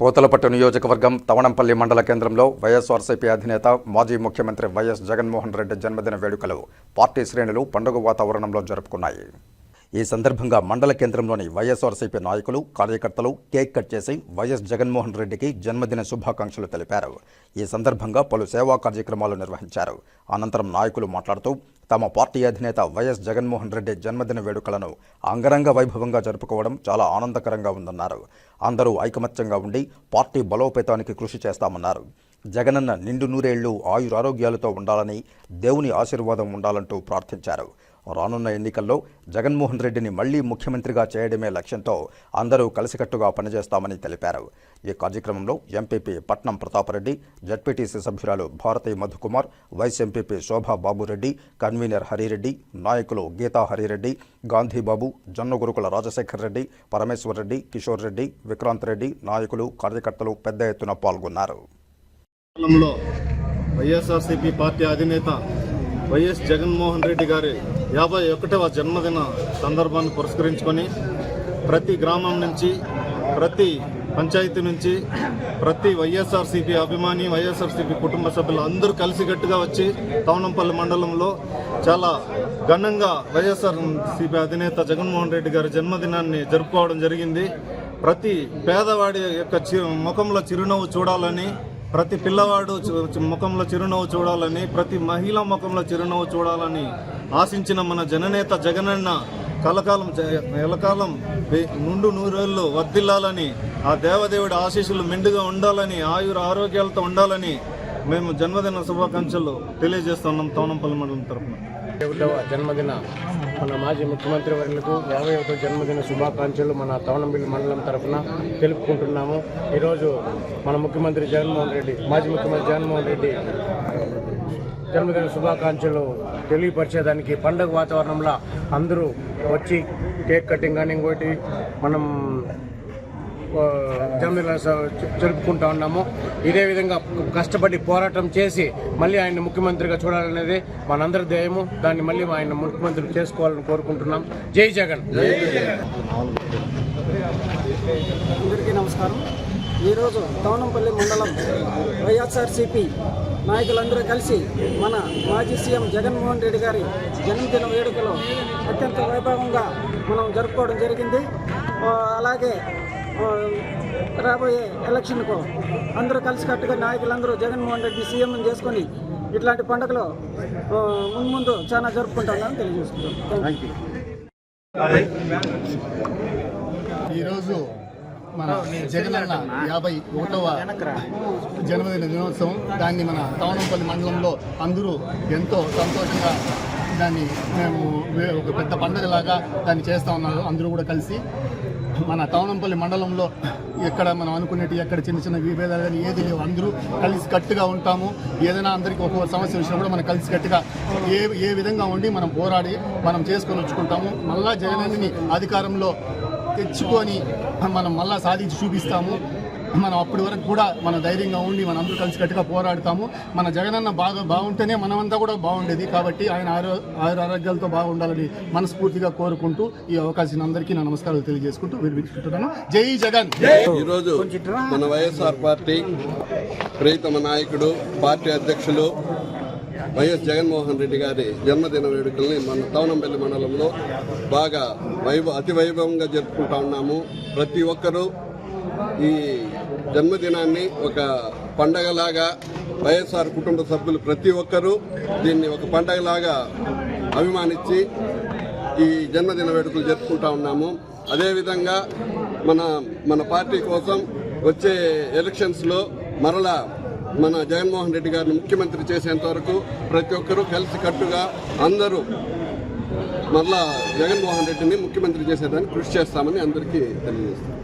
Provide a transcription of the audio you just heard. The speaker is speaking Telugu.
పోతలపట్టు నియోజకవర్గం తవణంపల్లి మండల కేంద్రంలో వైఎస్ఆర్సీపీ అధినేత మాజీ ముఖ్యమంత్రి వైఎస్ జగన్మోహన్ రెడ్డి జన్మదిన వేడుకలు పార్టీ శ్రేణులు పండుగ వాతావరణంలో జరుపుకున్నాయి. ఈ సందర్భంగా మండల కేంద్రంలోని వైఎస్ఆర్సీపీ నాయకులు కార్యకర్తలు కేక్ కట్ చేసి వైఎస్ జగన్మోహన్ రెడ్డికి జన్మదిన శుభాకాంక్షలు తెలిపారు. ఈ సందర్భంగా పలు సేవా కార్యక్రమాలు నిర్వహించారు. అనంతరం నాయకులు మాట్లాడుతూ తమ పార్టీ అధినేత వైఎస్ జగన్మోహన్ రెడ్డి జన్మదిన వేడుకలను అంగరంగ వైభవంగా జరుపుకోవడం చాలా ఆనందకరంగా ఉందన్నారు. అందరూ ఐకమత్యంగా ఉండి పార్టీ బలోపేతానికి కృషి చేస్తామన్నారు. జగనన్న నిండు నూరేళ్ళు ఆయురారోగ్యాలతో ఉండాలని దేవుని ఆశీర్వాదం ఉండాలంటూ ప్రార్థించారు. రానున్న ఎన్నికల్లో జగన్మోహన్ రెడ్డిని మళ్ళీ ముఖ్యమంత్రిగా చేయడమే లక్ష్యంతో అందరూ కలిసికట్టుగా పనిచేస్తామని తెలిపారు. ఈ కార్యక్రమంలో ఎంపీపీ పట్నం ప్రతాపరెడ్డి జడ్పీటీసీ సభ్యురాలు Bharathi Madhukumar vice MPP Shobha Babureddy convener Harireddy నాయకులు గీతా హరిరెడ్డి గాంధీబాబు జొన్నగురుకుల రాజశేఖర్ రెడ్డి పరమేశ్వర్ రెడ్డి కిషోర్ రెడ్డి విక్రాంత్ రెడ్డి నాయకులు కార్యకర్తలు పెద్ద ఎత్తున పాల్గొన్నారు. వైఎస్ఆర్సీపీ పార్టీ అధినేత వైఎస్ జగన్మోహన్ రెడ్డి గారి యాభై ఒకటవ జన్మదిన సందర్భాన్ని పురస్కరించుకొని ప్రతి గ్రామం నుంచి ప్రతి పంచాయతీ నుంచి ప్రతి వైఎస్ఆర్సీపీ అభిమాని వైఎస్ఆర్సీపీ కుటుంబ సభ్యులు అందరూ కలిసికట్టుగా వచ్చి తవనంపల్లి మండలంలో చాలా ఘనంగా వైఎస్ఆర్సీపీ అధినేత జగన్మోహన్ రెడ్డి గారి జన్మదినాన్ని జరుపుకోవడం జరిగింది. ప్రతి పేదవాడి యొక్క ముఖంలో చిరునవ్వు చూడాలని ప్రతి పిల్లవాడు ముఖంలో చిరునవ్వు చూడాలని ప్రతి మహిళ ముఖంలో చిరునవ్వు చూడాలని ఆశించిన మన జననేత జగనన్న కలకాలం ఎలకాలం వే- నుండు నూరేళ్ళు వర్ధిల్లాలని ఆ దేవదేవుడి ఆశీస్సులు మెండుగా ఉండాలని ఆయుర ఆరోగ్యాలతో ఉండాలని మేము జన్మదిన శుభాకాంక్షలు తెలియజేస్తున్నాం తోనంపల్లి మండలం తరఫున జన్మదిన మన మాజీ ముఖ్యమంత్రి వర్యులకు యాభై ఒకటో జన్మదిన శుభాకాంక్షలు మన తవనంబిల్లి మండలం తరఫున తెలుపుకుంటున్నాము. ఈరోజు మన ముఖ్యమంత్రి జగన్మోహన్ రెడ్డి మాజీ ముఖ్యమంత్రి జగన్మోహన్ రెడ్డి జన్మదిన శుభాకాంక్షలు తెలియపరిచేదానికి పండగ వాతావరణంలో అందరూ వచ్చి కేక్ కటింగ్ కానీ ఇంకోటి మనం జన్మదిన స- జరుపుకుంటా ఉన్నాము. ఇదే విధంగా కష్టపడి పోరాటం చేసి మళ్ళీ ఆయన ముఖ్యమంత్రిగా చూడాలనేది మనందరి ధ్యేయము. దాన్ని మళ్ళీ ఆయన ముఖ్యమంత్రి చేసుకోవాలని కోరుకుంటున్నాం. జై జగన్. అందరికీ నమస్కారం. ఈరోజు తవనంపల్లి మండలం వైఎస్ఆర్సీపీ నాయకులందరూ కలిసి మన మాజీ సీఎం జగన్మోహన్ రెడ్డి గారి జన్మదిన వేడుకలో అత్యంత వైభవంగా మనం జరుపుకోవడం జరిగింది. అలాగే రాబోయే ఎలక్షన్కు అందరూ కలిసికట్టుగా నాయకులందరూ జగన్మోహన్ రెడ్డి సీఎం చేసుకొని ఇట్లాంటి పండుగలు ముందు చాలా జరుపుకుంటామని తెలియజేస్తున్నాం థ్యాంక్ యూ ఈరోజు మన జగనన్న యాభై ఒకటవ జన్మదిన దినోత్సవం. దాన్ని మన తవనంపల్లి మండలంలో అందరూ ఎంతో సంతోషంగా దాన్ని మేము వే- ఒక పెద్ద పండుగలాగా దాన్ని చేస్తూ ఉన్నారు. అందరూ కూడా కలిసి మన తవనంపల్లి మండలంలో ఎక్కడ మనం అనుకునేటి ఎక్కడ చిన్న చిన్న విభేదాలు కానీ ఏది లేవు. అందరూ కలిసి కట్టుగా ఉంటాము. ఏదైనా అందరికీ ఒక్కొక్క సమస్య విషయంలో కూడా మనం కలిసి కట్టుగా ఏ ఏ విధంగా ఉండి మనం పోరాడి మనం చేసుకొని వచ్చుకుంటాము. మళ్ళా జగనన్నని అధికారంలో తెచ్చుకొని మనం మళ్ళా సాధించి చూపిస్తాము. మనం అప్పటి వరకు కూడా మన ధైర్యంగా ఉండి మన అందరూ కలిసి కట్టుగా పోరాడతాము. మన జగనన్న బాగా బాగుంటేనే మనమంతా కూడా బాగుండేది. కాబట్టి ఆయన ఆరో ఆయుర ఆరోగ్యాలతో బాగుండాలని మనస్ఫూర్తిగా కోరుకుంటూ ఈ అవకాశం అందరికీ నా నమస్కారాలు తెలియజేసుకుంటూ వినిపించుకుంటున్నాను. జై జగన్! ఈరోజు మన వైఎస్ఆర్ పార్టీ ప్రియతమ నాయకుడు పార్టీ అధ్యక్షులు వైఎస్ జగన్మోహన్ రెడ్డి గారి జన్మదిన వేడుకల్ని మన తవనంపల్లి మండలంలో బాగా వైభవ అతి వైభవంగా జరుపుకుంటా ఉన్నాము. ప్రతి ఒక్కరూ ఈ జన్మదినాన్ని ఒక పండగలాగా వైఎస్ఆర్ కుటుంబ సభ్యులు ప్రతి ఒక్కరూ దీన్ని ఒక పండగలాగా అభిమానించి ఈ జన్మదిన వేడుకలు జరుపుకుంటా ఉన్నాము. అదేవిధంగా మన మన పార్టీ కోసం వచ్చే ఎలక్షన్స్లో మరలా మన జగన్మోహన్ రెడ్డి గారిని ముఖ్యమంత్రి చేసేంత వరకు ప్రతి ఒక్కరూ కలిసి కట్టుగా అందరూ మళ్ళా జగన్మోహన్ రెడ్డిని ముఖ్యమంత్రి చేసేదానికి కృషి చేస్తామని అందరికీ తెలియజేస్తాం.